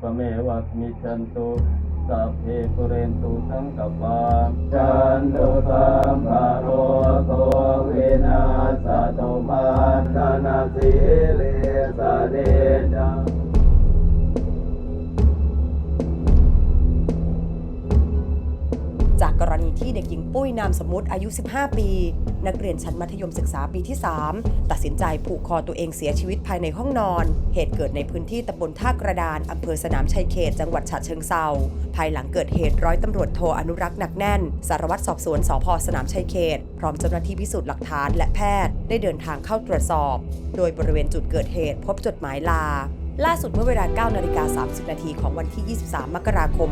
ปะเมวัสมิจันตุสัพเพปุเรนตุสังกปาจันตุสัมภาโรโควินาสตุมาตนาสิเลสเดจัง จากกรณีที่เด็กหญิงปุ้ยนามสมมติอายุ 15 ปี นักเรียนชั้นมัธยมศึกษาปีที่ 3 ตัดสินใจผูกคอตัวเองเสียชีวิตภายในห้องนอน เหตุเกิดในพื้นที่ตำบลท่ากระดานอำเภอสนามชัยเขต จังหวัดฉะเชิงเซาภายหลังเกิดเหตุร้อยตำรวจโทอนุรักษ์หนักแน่น สารวัตรสอบสวนสพสนามชัยเขต พร้อมเจ้าหน้าที่พิสูจน์หลักฐานและแพทย์ได้เดินทางเข้าตรวจสอบ โดยบริเวณจุดเกิดเหตุพบจดหมายลา ล่าสุดเมื่อเวลา9นาฬิกา30 นาทีของวันที่ 23 มกราคม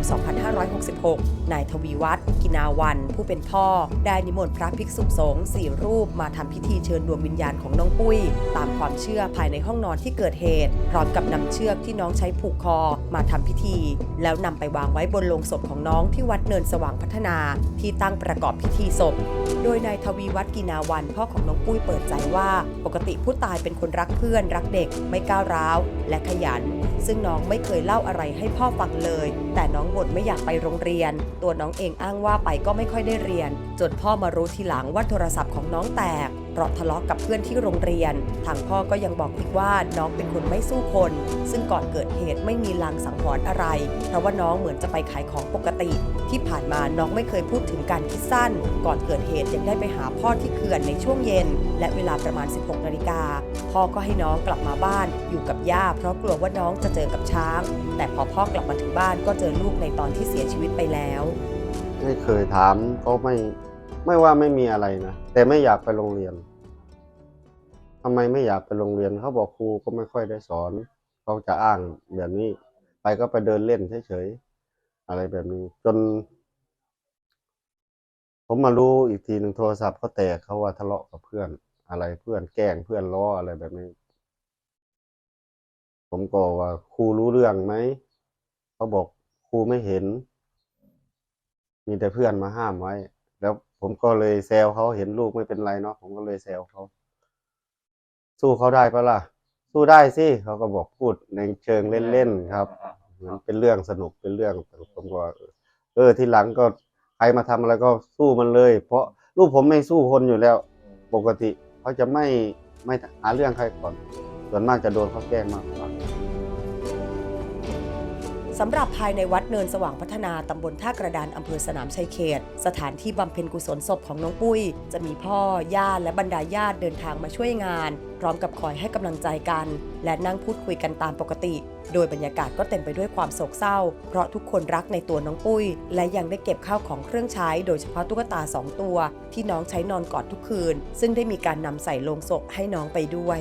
2566 นายทวีวัฒน์กินาวัน ผู้เป็นพ่อ ได้นิมนต์พระภิกษุสงฆ์สี่รูปมาทำพิธีเชิญดวงวิญญาณของน้องปุ้ย ตามความเชื่อภายในห้องนอนที่เกิดเหตุ พร้อมกับนำเชือกที่น้องใช้ผูกคอมาทำพิธี แล้วนำไปวางไว้บนโลงศพของน้องที่วัดเนินสว่างพัฒนาที่ตั้งประกอบพิธีศพ โดยนายทวีวัฒน์กินาวันพ่อของน้องปุ้ยเปิดใจว่า ปกติผู้ตายเป็นคนรักเพื่อนรักเด็กไม่ก้าวร้าว และขยัน ซึ่งน้องไม่เคยเล่าอะไรให้พ่อฟังเลย แต่น้องบ่นไม่อยากไปโรงเรียน ตัวน้องเองอ้างว่าไปก็ไม่ค่อยได้เรียน จนพ่อมารู้ทีหลังว่าโทรศัพท์ของน้องแตก เพราะทะเลาะกับเพื่อนที่โรงเรียน ทางพ่อก็ยังบอกอีกว่าน้องเป็นคนไม่สู้คน ซึ่งก่อนเกิดเหตุไม่มีลางสังหรณ์อะไร เพราะว่าน้องเหมือนจะไปขายของปกติ ที่ผ่านมาน้องไม่เคยพูดถึงการคิดสั้น ก่อนเกิดเหตุยังได้ไปหาพ่อที่เขื่อนในช่วงเย็น และเวลาประมาณ 16นาฬิกาพ่อก็ให้น้องกลับมาบ้านอยู่กับย่าเพราะกลัวว่าน้องจะเจอกับช้าง แต่พอพ่อกลับมาถึงบ้านก็เจอลูกในตอนที่เสียชีวิตไปแล้วไม่เคยถามก็ไม่ไม่ว่าไม่มีอะไรนะ แต่ไม่อยากไปโรงเรียน ทำไมไม่อยากไปโรงเรียนเขาบอกครูก็ไม่ค่อยได้สอนเขาจะอ้างแบบนี้ ไปก็ไปเดินเล่นเฉยๆอะไรแบบนี้ จน ผมมารู้อีกทีหนึ่งโทรศัพท์เขาแตกเขาว่าทะเลาะกับเพื่อน อะไรเพื่อนแกล้งเพื่อนล้ออะไรแบบนี้ ผมก็ว่าครูรู้เรื่องไหมเขาบอกครูไม่เห็น มีแต่เพื่อนมาห้ามไว้ แล้วผมก็เลยแซวเขาเห็นลูกไม่เป็นไรเนาะผมก็เลยแซวเขา สู้เขาได้ปะล่ะ สู้ได้สิเขาก็บอกพูดในเชิงเล่นๆครับเหมือนเป็นเรื่องสนุกเป็นเรื่องผมก็ว่าเออทีหลังก็ใครมาทำอะไรก็สู้มันเลย เพราะลูกผมไม่สู้คนอยู่แล้ว ปกติเขาจะไม่ไม่หาเรื่องใครก่อน ส่วนมากจะโดนเขาแกล้งมากกว่า สำหรับภายในวัดเนินสว่างพัฒนาตำบลท่ากระดานอำเภอสนามชัยเขต สถานที่บำเพ็ญกุศลศพของน้องปุ้ย จะมีพ่อ ญาติและบรรดาญาติเดินทางมาช่วยงาน พร้อมกับคอยให้กำลังใจกัน และนั่งพูดคุยกันตามปกติ โดยบรรยากาศก็เต็มไปด้วยความโศกเศร้า เพราะทุกคนรักในตัวน้องปุ้ย และยังได้เก็บข้าวของเครื่องใช้ โดยเฉพาะตุ๊กตาสองตัว ที่น้องใช้นอนกอดทุกคืน ซึ่งได้มีการนำใส่โลงศพให้น้องไปด้วย